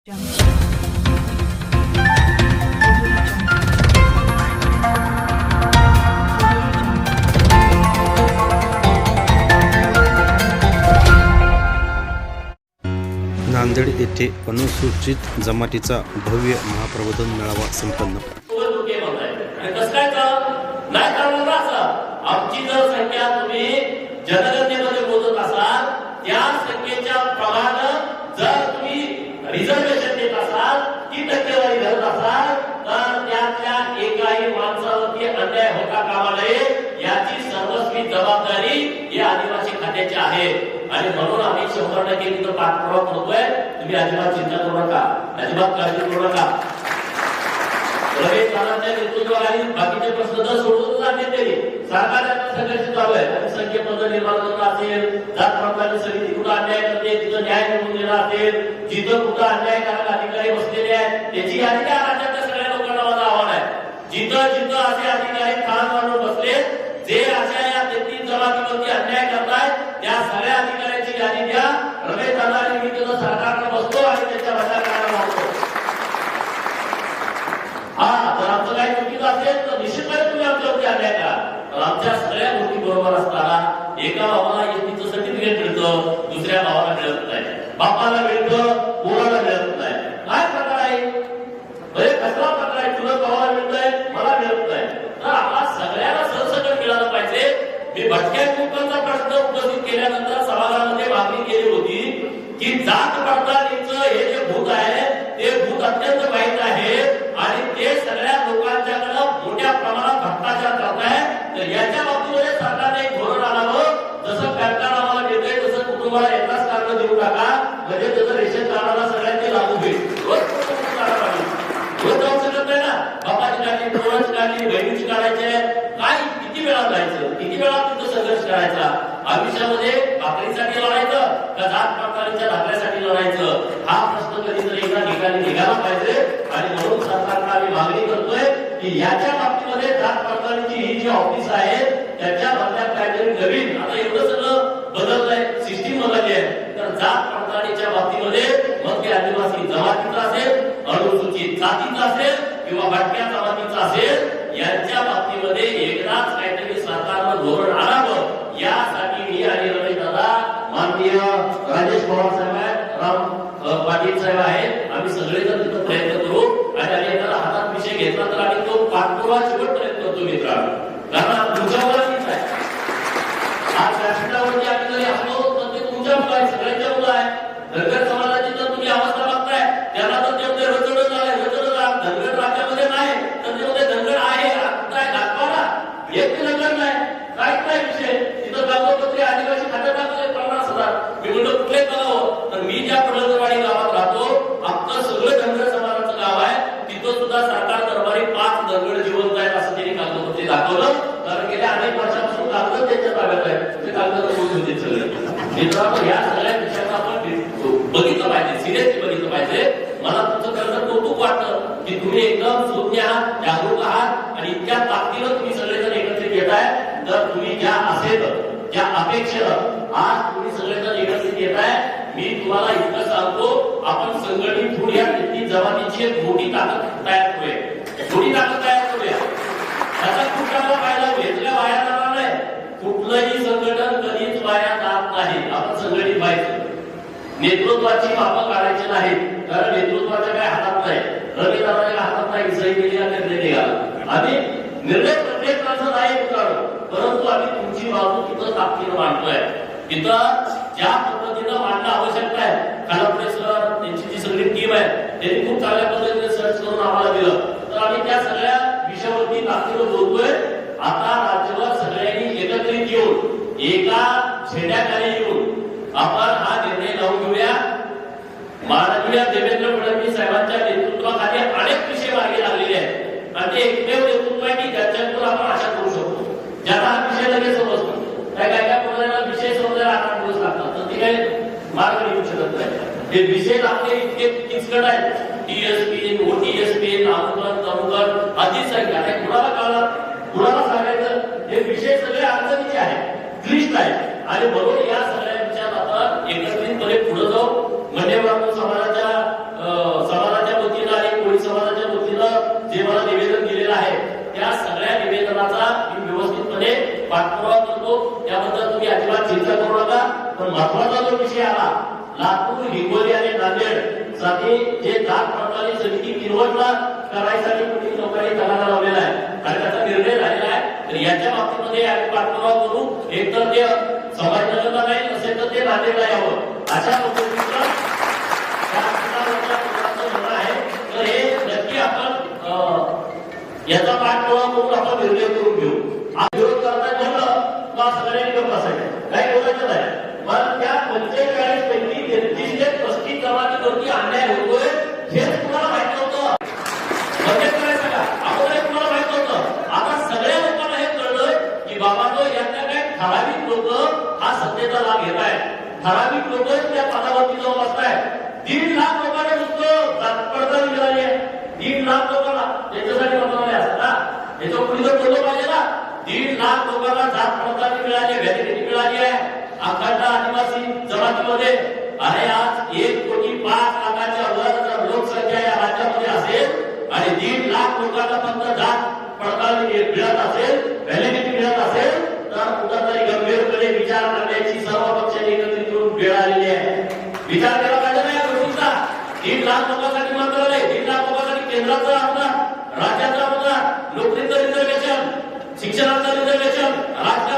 नांदेड येथे अनुसूचित जमातीचा भव्य महाप्रबोधन मेळावा संपन्न अधिकारी हे आदिवासी खात्याचे आहेत. आणि म्हणून आम्ही शंभर टक्के तिथं पाठपुरावा करतोय. तुम्ही अजिबात चिंता करू नका. अजिबात काळजी करू नका. रमेश दादांच्या नेतृत्वाखाली बाकीचे प्रश्न तर सोडून आणले तरी सरकारच्या संघर्ष चालू आहे आणि संख्य पद निर्माण करणं असेल जात प्रकारची समिती कुठं अन्याय करते तिथं न्याय मिळवून देणं असेल जिथं कुठं अन्यायकारक अधिकारी बसलेले आहेत त्याची यादी त्या राज्यातल्या सगळ्या लोकांना माझं आव्हान आहे. जिथं जिथं असे अधिकारी खान मानून बसले जे अशा आणि मी सरकारला बसतो आणि त्याच्या भाषा करायला हा जर आमचं काही चुकीचं असेल तर निश्चितपणे तुम्ही आमच्यावरती अन्याय का तर आमच्या सगळ्या गोष्टी बरोबर असताना एका भावाला एसटीचं सर्टिफिकेट मिळतं दुसऱ्या भावाला मिळत नाही. बापाला मिळतं मुलाला जात पडताळणीचं हे जे भूत आहे ते भूत अत्यंत वाईट आहे आणि ते सगळ्या लोकांच्याकडे मोठ्या प्रमाणात भ्रष्टाचार करत आहे. तर याच्या बाबतीमध्ये सरकारने एक धोरण आणावं. जसं पॅन कार्ड आम्हाला मिळतंय तसं कुटुंबाला एकाच कार्ड देऊ टाका म्हणजे त्याचं रेशन कार्डाला सगळ्यांचे लागू होईल. रोज जाऊ शकत नाही ना. बापाची काढली काढली बहिणीची काढायची काय किती वेळा जायचं? किती वेळा तुमचा संघर्ष करायचा? आयुष्यामध्ये भाकरीसाठी लढायचं का जात प्रकारांच्या धाकल्यासाठी लढायचं? हा प्रश्न कधीतरी एका ठिकाणी निघाला पाहिजे. आणि म्हणून सरकारला आम्ही मागणी करतोय की याच्या बाबतीमध्ये जात प्रकारांची ही जी ऑफिस आहे त्याच्या मधल्या काहीतरी नवीन. आता एवढं सगळं बदललंय सिस्टीम बदलली आहे. तर जात पडताळणीच्या बाबतीमध्ये मग ते आदिवासी जमातीचा असेल अनुसूचित जातीचा असेल किंवा भटक्या जमातीचा असेल यांच्या बाबतीमध्ये एकदाच काहीतरी सरकारनं धोरण आणावं पवार साहेब आहेत राम पाटील साहेब आहेत आम्ही सगळेजण तिथं प्रयत्न करू आणि आम्ही एखादा हातात विषय घेतला तर आम्ही तो पाठपुरावा शेवटपर्यंत करतो मित्रांनो कारण तुमच्यावर आहे आज व्यासपीठावरती आम्ही जरी असलो तर ते तुमच्या मुलं आहे सगळ्यांच्या मुलं आहे धनगर समाजाची तर तुम्ही अवस्था बघताय त्याला तर ते रचड झालंय रचड धनगर राज्यामध्ये नाही तर ते मध्ये धनगर आहे काय दाखवा ना एक ते धनगर नाही काय काय विषय तिथं कागदपत्रे आदिवासी खात्यात टाकले पन्नास हजार मी म्हणलं कुठले करावं तर मी ज्या पडळवाडी गावात राहतो आमचं सगळं धनगर समाजाचं गाव आहे तिथं सुद्धा सरकार दरबारी पाच धनगर जिवंत आहेत असं त्यांनी कागदपत्रे दाखवलं कारण गेल्या अनेक वर्षापासून कागद त्यांच्या ताब्यात आहे ते कागद बोलून होते सगळे मित्रांनो या सगळ्या विषयांना आपण बघितलं पाहिजे सिरियसली बघितलं पाहिजे. मला तुमचं खरं कौतुक वाटतं की तुम्ही एकदम शून्य आहात जागरूक आहात आणि इतक्या ताकदीनं तुम्ही सगळेजण एकत्रित येत आहे. तर तुम्ही ज्या असेल ज्या अपेक्षेनं आज तुम्ही सगळेजण एकत्रित येत आहे मी तुम्हाला इतकं सांगतो आपण संघटित होऊन या व्यक्ती जमातीची एक मोठी ताकद तयार करूया. मोठी ताकद तयार करूया. त्याचा खूप चांगला फायदा होईल. नेतृत्वाची मापं काढायची नाही कारण नेतृत्वाच्या काय हातात नाही. रवी दादाच्या हातात नाही सही केली आणि निर्णय निघाला आम्ही निर्णय प्रत्येक नाही मित्रांनो. परंतु आम्ही तुमची बाजू तिथं ताकदीनं मांडतोय. तिथं ज्या पद्धतीनं मांडणं आवश्यक आहे कालापुढे सर त्यांची जी सगळी टीम आहे त्यांनी खूप चांगल्या पद्धतीने सर्च करून आम्हाला दिलं. तर आम्ही त्या सगळ्या विषयावरती ताकदीनं बोलतोय. आता राज्यभर सगळ्यांनी एकत्रित येऊन एका छेड्याखाली येऊन आपण हा निर्णय लावून घेऊया माननीय देवेंद्र फडणवीस साहेबांच्या नेतृत्वाखाली अनेक विषय मार्गी लागलेले आहेत आणि ते एकमेव नेतृत्व माहिती ज्याच्यातून आपण आशा करू शकतो. ज्याला हा विषय लगेच समजतो. काय काय काय मुलांना विषय समजायला आठ आठ दिवस लागतात. तर ते काय मार्ग निघू शकत नाही. हे विषय लागले इतके किचकट आहेत. टीएसपी ओटीएसपी नामकरण तमुकरण आधीच आहे आता कुणाला कळणार कुणाला सांगायचं? हे विषय सगळे अडचणीचे आहेत. क्लिष्ट आहेत. आणि म्हणून या सगळ्या चिंता करू नका पण महत्त्वाचा जो विषय आला लातूर हिंगोली आणि नांदेडसाठी जे जात प्रणाली समिती निर्वजना करायसाठी कुठली नोकरी त्याला लावलेला आहे. कारण त्याचा निर्णय झालेला आहे. तर याच्या बाबतीमध्ये आम्ही पाठपुरावा करू. एकतर ते समाजनगरला नाही असेल तर ते नांदेडला यावं अशा याचा पाठपुरावा करून आपण निर्णय करून घेऊ. हा विरोध करताना म्हणलं मग सगळ्यांनी गप्प असायचं काय बोलायचं नाही. पण त्या पंचेचाळीस पैकी तेहतीस ते पस्तीस जमातीवरती अन्याय होतोय हेच तुम्हाला माहिती होतं बजेट अगोदर हे तुम्हाला माहीत होतं आता सगळ्या लोकांना हे कळलंय की बाबा तो यांना काय ठराविक लोक हा सत्तेचा लाभ घेत आहेत. ठराविक लोक त्या पदावरती जाऊन बसताय दीड लाख लोकांना नुसतं पडताळणी मिळाली आहे. दीड लाख लोकांना. त्याच्यासाठी बनवले असतात ना याच्यापुढे जर बोललं पाहिजे ना? दीड लाख लोकांना जात पडताळणी मिळाली व्हॅलिडिटी मिळाली आहे अखंड आदिवासी जमातीमध्ये आणि आज एक कोटी पाच लाखाच्या वर जर लोकसंख्या या राज्यामध्ये असेल आणि दीड लाख लोकांना फक्त जात पडताळणी मिळत असेल व्हॅलिडिटी मिळत असेल तर कुठंतरी गंभीरपणे विचार करण्याची सर्व पक्षांनी एकत्रित करून वेळ आलेली आहे. विचार केला पाहिजे ना या गोष्टीचा. दीड लाख लोकांसाठी मंत्रालय दीड लाख लोकांसाठी केंद्राचा आपला राज्याचा आपला नोकरीचं रिझर्वेशन शिक्षणाचं रिझर्वेशन राज्य